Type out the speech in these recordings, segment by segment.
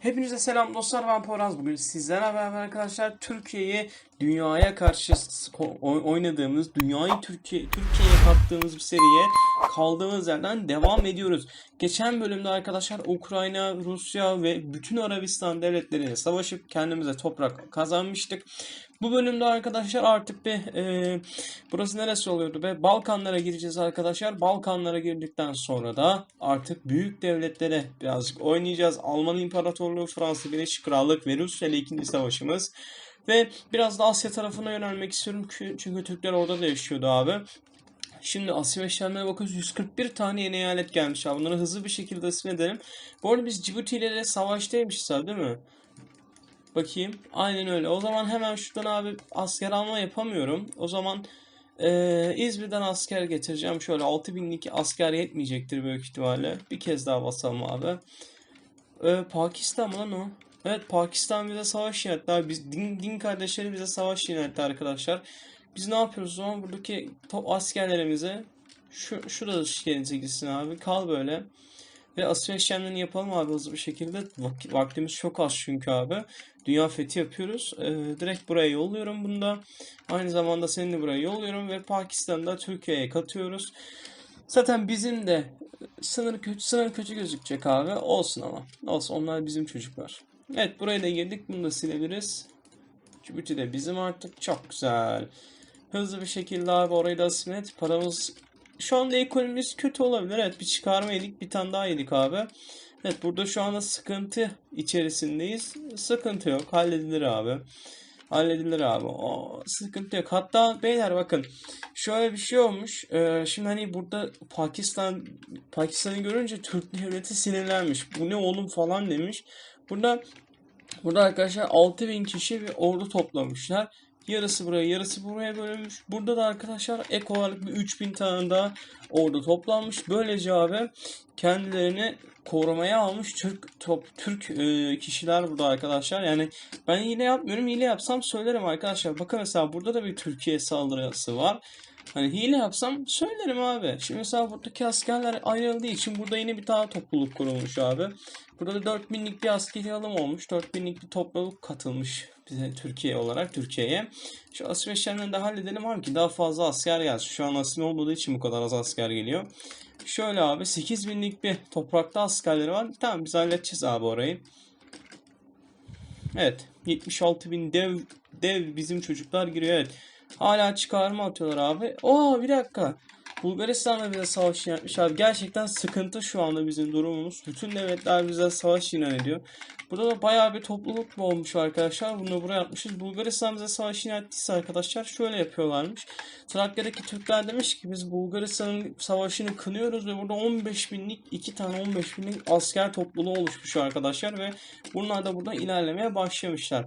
Hepinize selam dostlar ben Poyraz. Bugün sizlerle beraber arkadaşlar Türkiye'yi dünyaya karşı oynadığımız, dünyayı Türkiye Türkiye'ye kattığımız bir seriye kaldığımız yerden devam ediyoruz. Geçen bölümde arkadaşlar Ukrayna, Rusya ve bütün Arabistan devletleriyle savaşıp kendimize toprak kazanmıştık. Bu bölümde arkadaşlar artık bir e, burası neresi oluyordu be? Balkanlara gireceğiz arkadaşlar. Balkanlara girdikten sonra da artık büyük devletlere birazcık oynayacağız. Alman İmparatorluğu, Fransa Birleşik Krallık ve Rusya ile ikinci savaşımız. Ve biraz da Asya tarafına yönelmek istiyorum Çünkü- Türkler orada da yaşıyordu abi. Şimdi Asya işlemlerine bakıyoruz. 141 tane yeni eyalet gelmiş abi. Bunları hızlı bir şekilde isim edelim. Bu arada biz Cibuti ile de savaştaymışız abi değil mi? Bakayım. Aynen öyle. O zaman hemen şuradan abi asker alma yapamıyorum. O zaman eee, İzmir'den asker getireceğim. Şöyle 6000'lik asker yetmeyecektir büyük ihtimalle. Bir kez daha basalım abi. Ee, Pakistan mı lan o? Evet Pakistan bize savaş yönetti. Biz din, din kardeşleri bize savaş yönetti arkadaşlar. Biz ne yapıyoruz o zaman? Buradaki top askerlerimize şu şurada şehrinize gitsin abi. Kal böyle. Ve Asya işlemlerini yapalım abi hızlı bir şekilde. Vak- vaktimiz çok az çünkü abi. Dünya fethi yapıyoruz. Ee, direkt buraya yolluyorum bunu da. Aynı zamanda seni de buraya yolluyorum ve Pakistan'da Türkiye'ye katıyoruz. Zaten bizim de sınır kötü, sınır kötü gözükecek abi. Olsun ama. Olsun onlar bizim çocuklar. Evet buraya da girdik. Bunu da silebiliriz. Djibouti de bizim artık. Çok güzel. Hızlı bir şekilde abi orayı da silet. Paramız şu anda ekonomimiz kötü olabilir. Evet bir çıkarma yedik. Bir tane daha yedik abi. Evet burada şu anda sıkıntı içerisindeyiz. Sıkıntı yok. Halledilir abi. Halledilir abi. O sıkıntı yok. Hatta beyler bakın şöyle bir şey olmuş. Ee, şimdi hani burada Pakistan Pakistan'ı görünce Türk devleti sinirlenmiş. Bu ne oğlum falan demiş. Burada burada arkadaşlar 6000 kişi bir ordu toplamışlar. Yarısı buraya, yarısı buraya bölünmüş. Burada da arkadaşlar ek olarak bir 3000 tane daha ordu toplanmış. Böylece abi kendilerini korumaya almış Türk top Türk e, kişiler burada arkadaşlar. Yani ben hile yapmıyorum. Hile yapsam söylerim arkadaşlar. Bakın mesela burada da bir Türkiye saldırısı var. Hani hile yapsam söylerim abi. Şimdi mesela buradaki askerler ayrıldığı için burada yeni bir daha topluluk kurulmuş abi. Burada da 4000'lik bir askeri alım olmuş. 4000'lik bir topluluk katılmış bize Türkiye olarak Türkiye'ye. Şu asker işlemlerini de halledelim abi ki daha fazla asker gelsin. Şu an asil olmadığı için bu kadar az asker geliyor. Şöyle abi 8000'lik bir toprakta askerleri var. Tamam biz halledeceğiz abi orayı. Evet 76.000 dev dev bizim çocuklar giriyor evet. Hala çıkarma atıyorlar abi. Oo bir dakika. Bulgaristan'la bize savaş yapmış abi. Gerçekten sıkıntı şu anda bizim durumumuz. Bütün devletler bize savaş ilan ediyor. Burada da bayağı bir topluluk mu olmuş arkadaşlar. Bunu buraya atmışız. Bulgaristan bize savaş ilan ettiyse arkadaşlar şöyle yapıyorlarmış. Trakya'daki Türkler demiş ki biz Bulgaristan'ın savaşını kınıyoruz ve burada 15 binlik iki tane 15 binlik asker topluluğu oluşmuş arkadaşlar ve bunlar da buradan ilerlemeye başlamışlar.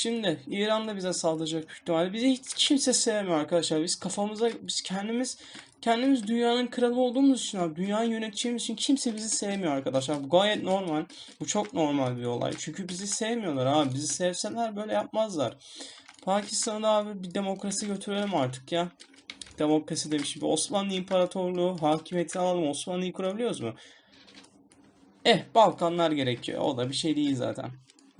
Şimdi İran da bize saldıracak büyük ihtimalle. Bizi hiç kimse sevmiyor arkadaşlar. Biz kafamıza biz kendimiz kendimiz dünyanın kralı olduğumuz için abi dünyayı yöneteceğimiz için kimse bizi sevmiyor arkadaşlar. Bu gayet normal. Bu çok normal bir olay. Çünkü bizi sevmiyorlar abi. Bizi sevseler böyle yapmazlar. Pakistan'da abi bir demokrasi götürelim artık ya. Demokrasi demişim. Osmanlı İmparatorluğu hakimiyetini alalım. Osmanlı'yı kurabiliyoruz mu? Eh Balkanlar gerekiyor. O da bir şey değil zaten.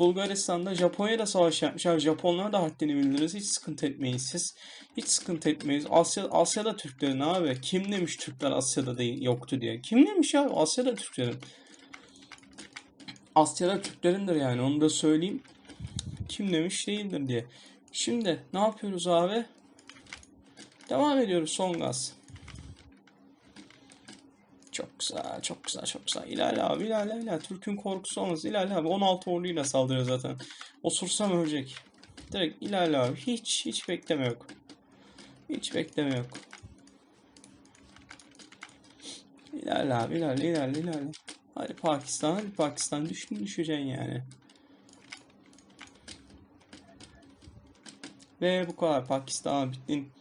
Bulgaristan'da Japonya'da savaş yapmışlar. Japonlara da haddini bildiririz. Hiç sıkıntı etmeyiz siz. Hiç sıkıntı etmeyiz. Asya, Asya'da Türklerin abi. Kim demiş Türkler Asya'da değil, yoktu diye. Kim demiş ya Asya'da Türklerin. Asya'da Türklerindir yani onu da söyleyeyim. Kim demiş değildir diye. Şimdi ne yapıyoruz abi? Devam ediyoruz son gaz. Çok güzel, çok güzel, çok güzel. İlerle abi, ilerle, ilerle. Türk'ün korkusu olmaz. İlerle abi. 16 orduyla saldırıyor zaten. Osursam ölecek. Direkt ilerle abi. Hiç, hiç bekleme yok. Hiç bekleme yok. İlerle abi, ilerle, ilerle, ilerle. Hadi Pakistan, hadi Pakistan. Düştün düşeceksin yani. Ve bu kadar Pakistan bittin.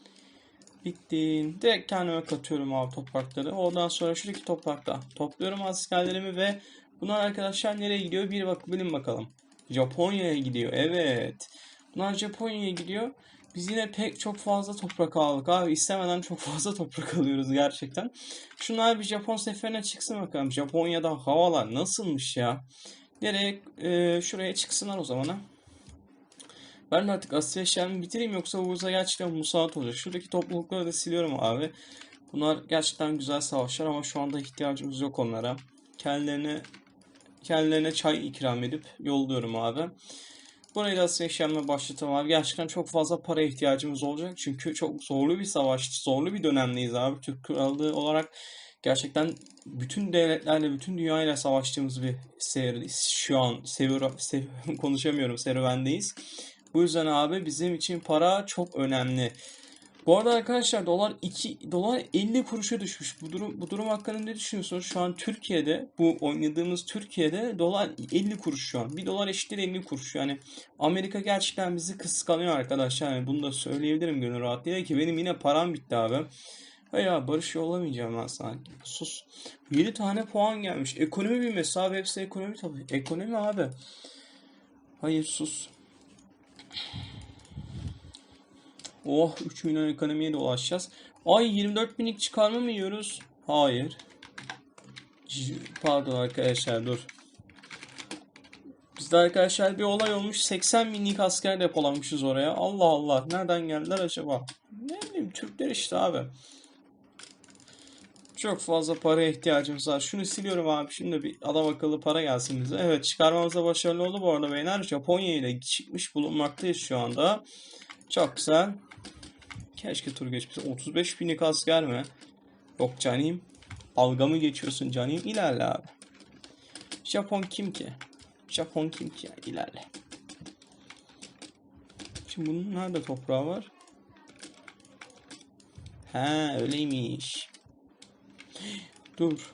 Bittin. Direkt kendime katıyorum abi toprakları. Ondan sonra şuradaki toprakta topluyorum askerlerimi ve bunlar arkadaşlar nereye gidiyor? Bir bak bilin bakalım. Japonya'ya gidiyor. Evet. Bunlar Japonya'ya gidiyor. Biz yine pek çok fazla toprak aldık abi. İstemeden çok fazla toprak alıyoruz gerçekten. Şunlar bir Japon seferine çıksın bakalım. Japonya'da havalar nasılmış ya? Direkt e, şuraya çıksınlar o zaman ha. Ben artık Asya işlerimi bitireyim yoksa Uğuz'a gerçekten musallat olacak. Şuradaki toplulukları da siliyorum abi. Bunlar gerçekten güzel savaşlar ama şu anda ihtiyacımız yok onlara. Kendilerine kendilerine çay ikram edip yolluyorum abi. Burayı da Asya işlemle başlatalım abi. Gerçekten çok fazla para ihtiyacımız olacak. Çünkü çok zorlu bir savaş, zorlu bir dönemdeyiz abi. Türk Krallığı olarak gerçekten bütün devletlerle, bütün dünyayla savaştığımız bir seyirdeyiz. Şu an sevir, sev, konuşamıyorum, serüvendeyiz. Bu yüzden abi bizim için para çok önemli. Bu arada arkadaşlar dolar 2 dolar 50 kuruşa düşmüş. Bu durum bu durum hakkında ne düşünüyorsunuz? Şu an Türkiye'de bu oynadığımız Türkiye'de dolar 50 kuruş şu an. 1 dolar eşittir 50 kuruş. Yani Amerika gerçekten bizi kıskanıyor arkadaşlar. Yani bunu da söyleyebilirim gönül rahatlığıyla ki benim yine param bitti abi. Abi barış yollamayacağım ben sana. Sus. 7 tane puan gelmiş. Ekonomi bilmesi abi hepsi ekonomi tabii. Ekonomi abi. Hayır sus. Oh 3 milyon ekonomiye de ulaşacağız. Ay 24 binlik çıkarma mı yiyoruz? Hayır. Pardon arkadaşlar dur. Bizde arkadaşlar bir olay olmuş. 80 binlik asker depolamışız oraya. Allah Allah. Nereden geldiler acaba? Ne bileyim Türkler işte abi. Çok fazla paraya ihtiyacımız var. Şunu siliyorum abi. Şimdi bir adam akıllı para gelsin bize. Evet çıkarmamıza başarılı oldu bu arada beyler. Japonya ile çıkmış bulunmaktayız şu anda. Çok güzel. Keşke tur geçmesi. 35 binlik asker mi? Yok canim. Alga mı geçiyorsun canim? İlerle abi. Japon kim ki? Japon kim ki? İlerle. Şimdi bunun nerede toprağı var? He öyleymiş. Dur.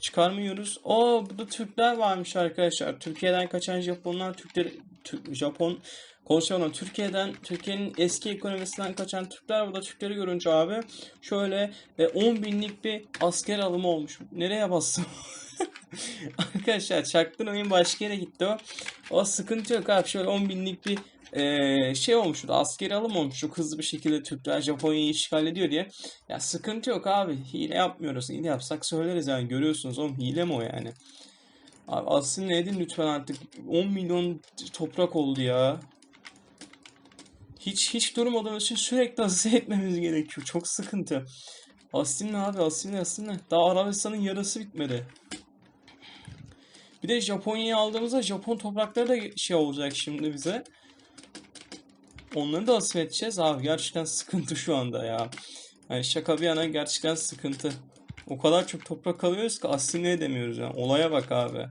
Çıkarmıyoruz. Oo burada Türkler varmış arkadaşlar. Türkiye'den kaçan Japonlar Türkler Türk, Japon konuşalım. Türkiye'den Türkiye'nin eski ekonomisinden kaçan Türkler burada Türkleri görünce abi şöyle e, 10 binlik bir asker alımı olmuş. Nereye bastım? Arkadaşlar çaktın oyun başka yere gitti o. O sıkıntı yok abi. Şöyle 10 binlik bir e, şey olmuş. Askeri alım olmuş. Çok hızlı bir şekilde Türkler Japonya'yı işgal ediyor diye. Ya sıkıntı yok abi. Hile yapmıyoruz. Hile yapsak söyleriz yani. Görüyorsunuz oğlum hile mi o yani? Abi aslında edin lütfen artık. 10 milyon toprak oldu ya. Hiç hiç durmadığımız için sürekli asıl etmemiz gerekiyor. Çok sıkıntı. Aslında abi aslında aslında. Daha Arabistan'ın yarısı bitmedi. Bir de Japonya'yı aldığımızda Japon toprakları da şey olacak şimdi bize. Onları da asıl edeceğiz abi. Gerçekten sıkıntı şu anda ya. Yani şaka bir yana gerçekten sıkıntı. O kadar çok toprak alıyoruz ki asimile edemiyoruz yani. Olaya bak abi.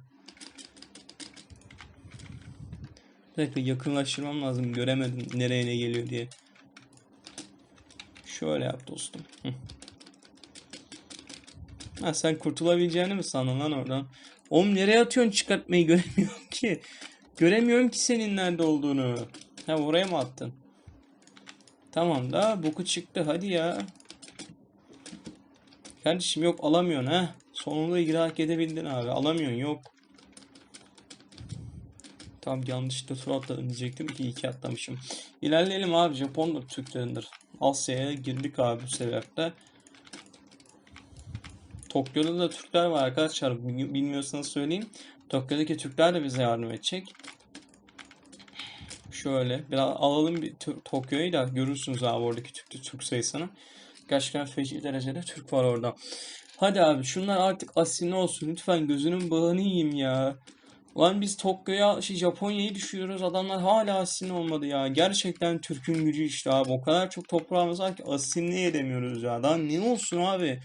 Bir dakika yakınlaştırmam lazım. Göremedim nereye ne geliyor diye. Şöyle yap dostum. Ha sen kurtulabileceğini mi sandın lan oradan? Oğlum nereye atıyorsun çıkartmayı göremiyorum ki. Göremiyorum ki senin nerede olduğunu. Ha oraya mı attın? Tamam da boku çıktı hadi ya. Kardeşim yok alamıyorsun ha. Sonunda idrak edebildin abi. Alamıyorsun yok. Tam yanlışlıkla tur atladım diyecektim ki iki atlamışım. İlerleyelim abi. Japondur Türklerindir. Asya'ya girdik abi bu sebeple. Tokyo'da da Türkler var arkadaşlar. Bilmiyorsanız söyleyeyim. Tokyo'daki Türkler de bize yardım edecek. Şöyle biraz alalım bir Tokyo'yu da görürsünüz abi oradaki Türk, Türk sayısını. Gerçekten feci derecede Türk var orada. Hadi abi şunlar artık asimli olsun. Lütfen gözünün bağını yiyeyim ya. Lan biz Tokyo'ya şey Japonya'yı düşürüyoruz. Adamlar hala asimli olmadı ya. Gerçekten Türk'ün gücü işte abi. O kadar çok toprağımız var ki asimli edemiyoruz ya. Daha ne olsun abi?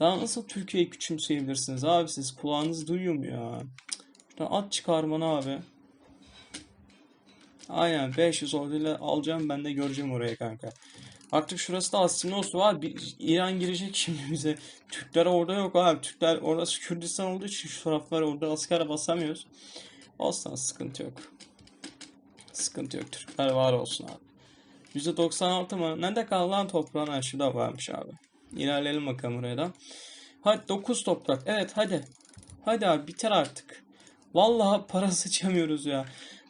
Daha nasıl Türkiye'yi küçümseyebilirsiniz abi siz? Kulağınız duyuyor mu ya? Şuradan at çıkarmanı abi. Aynen 500 orduyla alacağım ben de göreceğim oraya kanka. Artık şurası da aslında olsun abi. İran girecek şimdi bize. Türkler orada yok abi. Türkler orası Kürdistan olduğu için şu taraflar orada asker basamıyoruz. Olsun sıkıntı yok. Sıkıntı yok. Türkler var olsun abi. %96 mı? Nerede kaldı lan toprağın? Ha, şurada varmış abi. İlerleyelim bakalım oraya da. Hadi 9 toprak. Evet hadi. Hadi abi biter artık. Vallahi para sıçamıyoruz ya.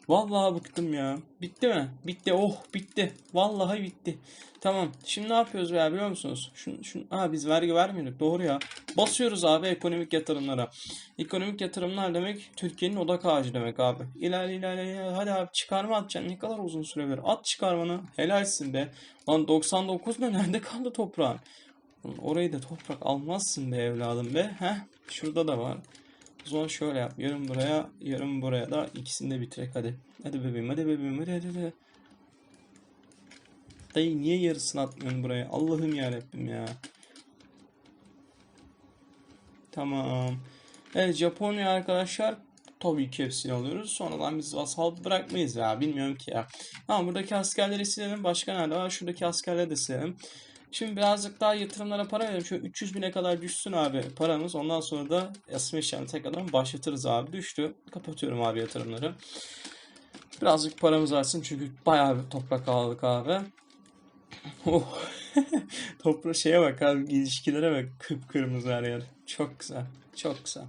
Vallahi bıktım ya. Bitti mi? Bitti. Oh bitti. Vallahi bitti. Tamam. Şimdi ne yapıyoruz ya biliyor musunuz? Şun, şun, ha biz vergi vermiyorduk. Doğru ya. Basıyoruz abi ekonomik yatırımlara. Ekonomik yatırımlar demek Türkiye'nin odak ağacı demek abi. İlerle ilerle ilerle. Hadi abi çıkarma atacaksın. Ne kadar uzun süre ver. At çıkarmanı. Helalsin be. Lan 99 ne? Nerede kaldı toprağın? Orayı da toprak almazsın be evladım be. Heh. Şurada da var. O zaman şöyle yap. Yarım buraya, yarım buraya da ikisini de bitirek hadi. Hadi bebeğim, hadi bebeğim, hadi hadi hadi. Dayı niye yarısını atmıyorsun buraya? Allah'ım ya ya. Tamam. Evet Japonya arkadaşlar tabii ki hepsini alıyoruz. Sonradan biz vasal bırakmayız ya. Bilmiyorum ki ya. Tamam buradaki askerleri silelim. Başka nerede var? Şuradaki askerleri de silelim. Şimdi birazcık daha yatırımlara para verelim. Şöyle 300 bine kadar düşsün abi paramız. Ondan sonra da yasma işlemini tekrardan başlatırız abi. Düştü. Kapatıyorum abi yatırımları. Birazcık paramız artsın çünkü bayağı bir toprak aldık abi. Oh. Toprak şeye bak abi ilişkilere bak kıpkırmızı her yer. Çok güzel. Çok güzel.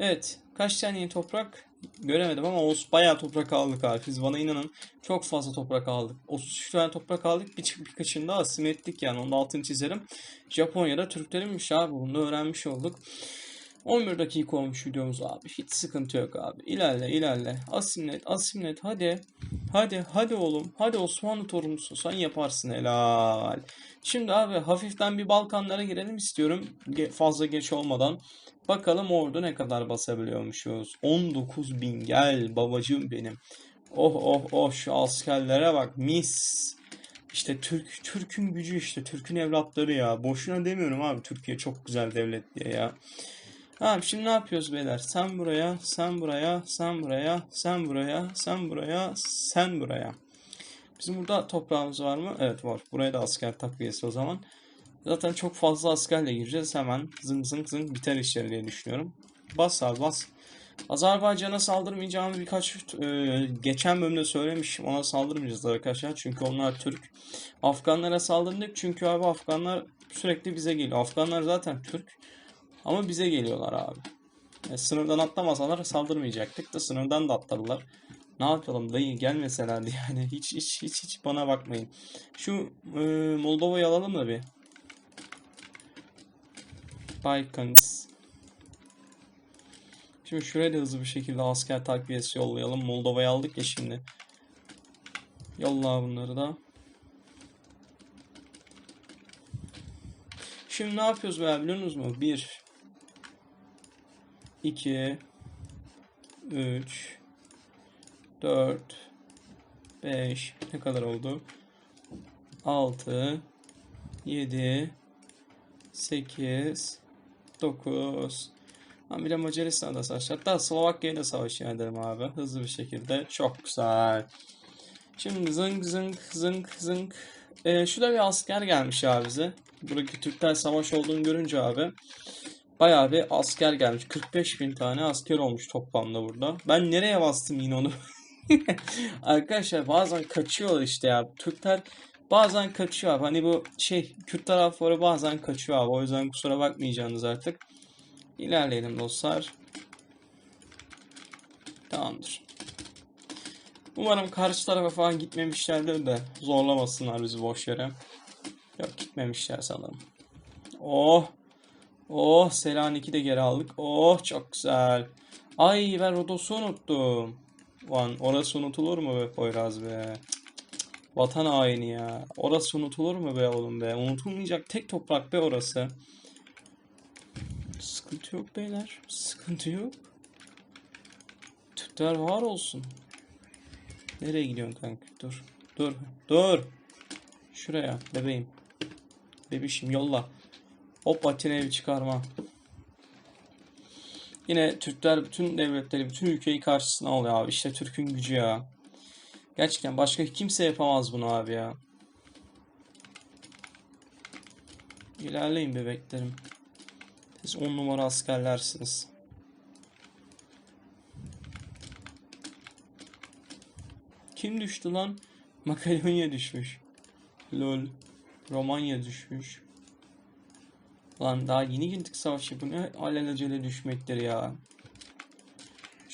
Evet. Kaç tane yeni toprak göremedim ama o bayağı toprak aldık abi. Bana inanın. Çok fazla toprak aldık. 33 tane toprak aldık. Bir, birkaçını da asim ettik yani. Onun altını çizerim. Japonya'da Türklerinmiş abi. Bunu da öğrenmiş olduk. 11 dakika olmuş videomuz abi. Hiç sıkıntı yok abi. İlerle ilerle. Asimlet asimlet hadi. Hadi hadi oğlum. Hadi Osmanlı torunusun. Sen yaparsın helal. Şimdi abi hafiften bir Balkanlara girelim istiyorum. Ge- fazla geç olmadan. Bakalım ordu ne kadar basabiliyormuşuz. 19 bin gel babacığım benim. Oh oh oh şu askerlere bak mis. İşte Türk Türk'ün gücü işte Türk'ün evlatları ya. Boşuna demiyorum abi Türkiye çok güzel devlet diye ya. Abi şimdi ne yapıyoruz beyler? Sen buraya, sen buraya, sen buraya, sen buraya, sen buraya, sen buraya. Bizim burada toprağımız var mı? Evet var. Buraya da asker takviyesi o zaman. Zaten çok fazla askerle gireceğiz. Hemen zıng zıng zıng biter işleri diye düşünüyorum. Bas abi bas. Azerbaycan'a saldırmayacağımı birkaç e, geçen bölümde söylemişim. Ona saldırmayacağız arkadaşlar. Çünkü onlar Türk. Afganlara saldırdık. Çünkü abi Afganlar sürekli bize geliyor. Afganlar zaten Türk. Ama bize geliyorlar abi. Yani sınırdan atlamasalar saldırmayacaktık da sınırdan da atladılar. Ne yapalım dayı gelmeselerdi yani. Hiç hiç hiç hiç bana bakmayın. Şu e, Moldova'yı alalım da bir. Balkans. Şimdi şuraya da hızlı bir şekilde asker takviyesi yollayalım. Moldova'yı aldık ya şimdi. Yolla bunları da. Şimdi ne yapıyoruz be biliyor musunuz? 1 2 3 4 5 ne kadar oldu? 6 7 8 9 Ha, bir de Macaristan'da savaş. Hatta Slovakya'yla savaş ederim abi. Hızlı bir şekilde. Çok güzel. Şimdi zınk zınk zınk zınk. Ee, şurada bir asker gelmiş abi bize. Buradaki Türkler savaş olduğunu görünce abi. Bayağı bir asker gelmiş. 45 bin tane asker olmuş toplamda burada. Ben nereye bastım yine onu? Arkadaşlar bazen kaçıyorlar işte ya. Türkler bazen kaçıyor abi. Hani bu şey Kürt tarafları bazen kaçıyor abi. O yüzden kusura bakmayacaksınız artık. İlerleyelim dostlar. Tamamdır. Umarım karşı tarafa falan gitmemişlerdir de zorlamasınlar bizi boş yere. Yok gitmemişler sanırım. Oh. Oh Selanik'i de geri aldık. Oh çok güzel. Ay ben Rodos'u unuttum. Lan orası unutulur mu be Poyraz be? Vatan haini ya. Orası unutulur mu be oğlum be? Unutulmayacak tek toprak be orası. Sıkıntı yok beyler. Sıkıntı yok. Türkler var olsun. Nereye gidiyorsun kanka? Dur. Dur. Dur. Şuraya bebeğim. Bebişim yolla. Hop Atine'yi çıkarma. Yine Türkler bütün devletleri, bütün ülkeyi karşısına alıyor abi. İşte Türk'ün gücü ya. Gerçekten başka kimse yapamaz bunu abi ya. İlerleyin bebeklerim. Siz on numara askerlersiniz. Kim düştü lan? Makedonya düşmüş. Lol. Romanya düşmüş. Lan daha yeni girdik savaşa bu ne alelacele düşmektir ya.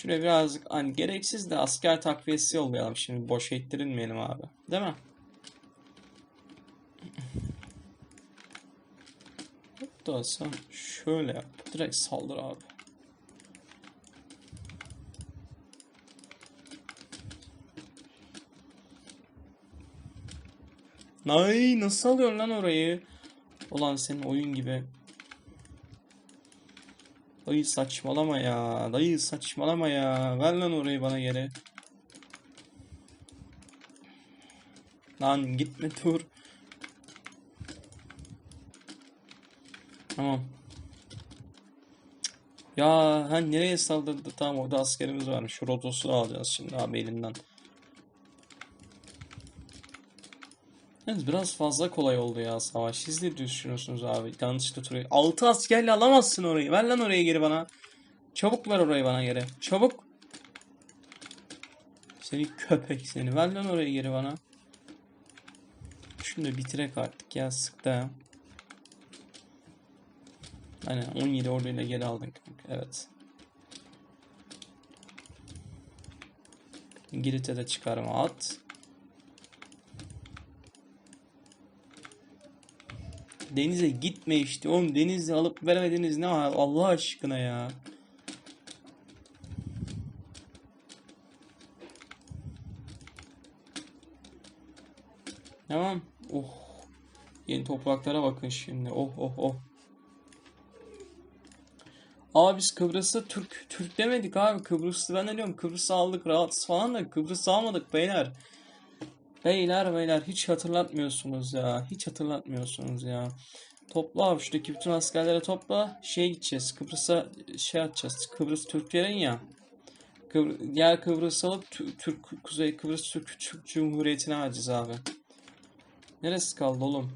Şuraya birazcık hani gereksiz de asker takviyesi yollayalım şimdi boş ettirilmeyelim abi. Değil mi? Hatta sen şöyle yap. Direkt saldır abi. Ay nasıl alıyorsun lan orayı? Ulan senin oyun gibi. Dayı saçmalama ya. Dayı saçmalama ya. Ver lan orayı bana geri. Lan gitme dur. Tamam. Ya ha nereye saldırdı? Tamam orada askerimiz varmış. Şu Rodos'u alacağız şimdi abi elinden. Yalnız biraz fazla kolay oldu ya savaş. Siz ne düşünüyorsunuz abi? Yanlışlıkla turayı. 6 askerle alamazsın orayı. Ver lan orayı geri bana. Çabuk ver orayı bana geri. Çabuk. Seni köpek seni. Ver lan orayı geri bana. Şunu da bitirek artık ya sıktı. Aynen 17 orduyla geri aldın kanka. Evet. İngiltere'de çıkarma at. Denize gitme işte oğlum. Denizde alıp veremediniz ne var Allah aşkına ya. Tamam. Oh. Yeni topraklara bakın şimdi. Oh oh oh. Abi biz Kıbrıs'ı Türk Türk demedik abi. Kıbrıs'ı ben ne diyorum? Kıbrıs'ı aldık rahatsız falan da Kıbrıs'ı almadık beyler. Beyler beyler hiç hatırlatmıyorsunuz ya. Hiç hatırlatmıyorsunuz ya. Topla şuradaki bütün askerlere topla. Şeye gideceğiz. Kıbrıs'a şey atacağız. Kıbrıs Türklerin ya. Kıbr diğer Kıbrıs alıp Tü- Türk Kuzey Kıbrıs Türk, Türk Cumhuriyeti'ne vereceğiz abi. Neresi kaldı oğlum?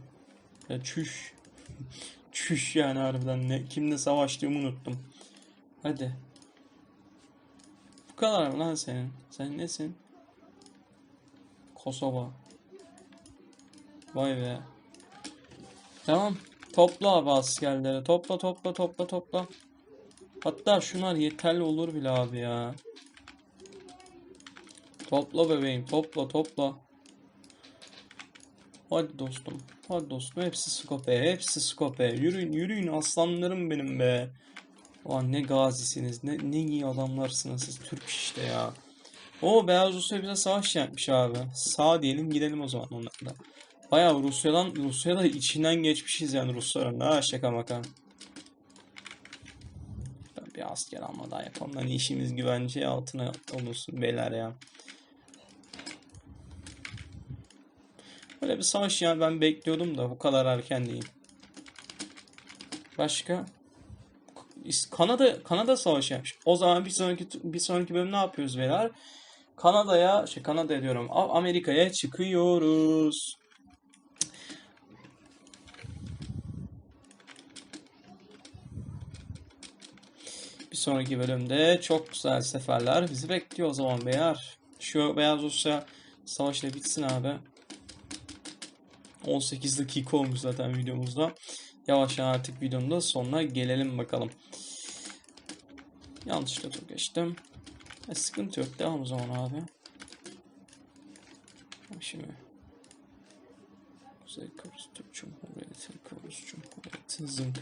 Ya çüş. çüş yani harbiden ne kimle savaştığımı unuttum. Hadi. Bu kadar mı lan senin? Sen nesin? Kosova. Vay be. Tamam. Topla abi askerleri. Topla topla topla topla. Hatta şunlar yeterli olur bile abi ya. Topla bebeğim. Topla topla. Hadi dostum. Hadi dostum. Hepsi skope. Hepsi skope. Yürüyün yürüyün aslanlarım benim be. Ulan ne gazisiniz. Ne, ne iyi adamlarsınız siz. Türk işte ya. O Beyaz Rusya bize savaş yapmış abi. Sağ diyelim gidelim o zaman onlarla. Bayağı Rusya'dan Rusya'da içinden geçmişiz yani Rusların. Ha şaka maka. Bir asker alma daha yapalım. Hani işimiz güvence altına olursun beyler ya. Böyle bir savaş yani ben bekliyordum da bu kadar erken değil. Başka? Kanada Kanada savaşı yapmış. O zaman bir sonraki bir sonraki bölüm ne yapıyoruz beyler? Kanada'ya, şey Kanada diyorum. Amerika'ya çıkıyoruz. Bir sonraki bölümde çok güzel seferler bizi bekliyor o zaman beyler. Şu Beyaz Rusya savaşı da bitsin abi. 18 dakika olmuş zaten videomuzda. Yavaş yavaş artık videonun sonuna gelelim bakalım. Yanlışlıkla geçtim. E, sıkıntı yok. Devam o zaman abi. Şimdi Kuzey Kıbrıs Türk Cumhuriyeti, Kıbrıs Cumhuriyeti, zınk.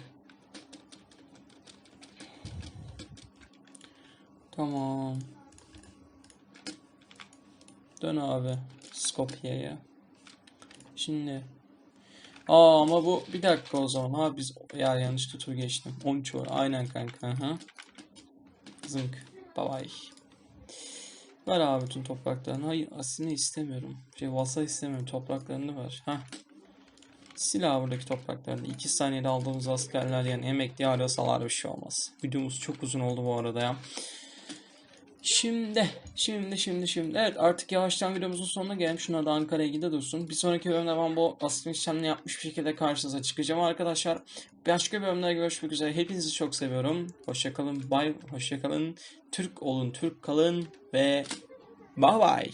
Tamam. Dön abi Skopje'ye. Şimdi Aa ama bu bir dakika o zaman. Ha biz ya yanlış tutur geçtim. 13 var. Aynen kanka. Aha. Zınk. Bye bye. Ver abi bütün topraklarını. Hayır aslında istemiyorum. Şey vasa istemiyorum. Topraklarını ver. Hah. Sil abi buradaki topraklarını. 2 saniyede aldığımız askerler yani emekli arıyorsalar bir şey olmaz. Videomuz çok uzun oldu bu arada ya. Şimdi, şimdi, şimdi, şimdi. Evet artık yavaştan videomuzun sonuna gelelim. Şunlar da Ankara'ya gide dursun. Bir sonraki bölümde ben bu asıl işlemini yapmış bir şekilde karşınıza çıkacağım arkadaşlar. Başka bölümlerde görüşmek üzere. Hepinizi çok seviyorum. Hoşçakalın. Bye. Hoşçakalın. Türk olun. Türk kalın. Ve bye bye.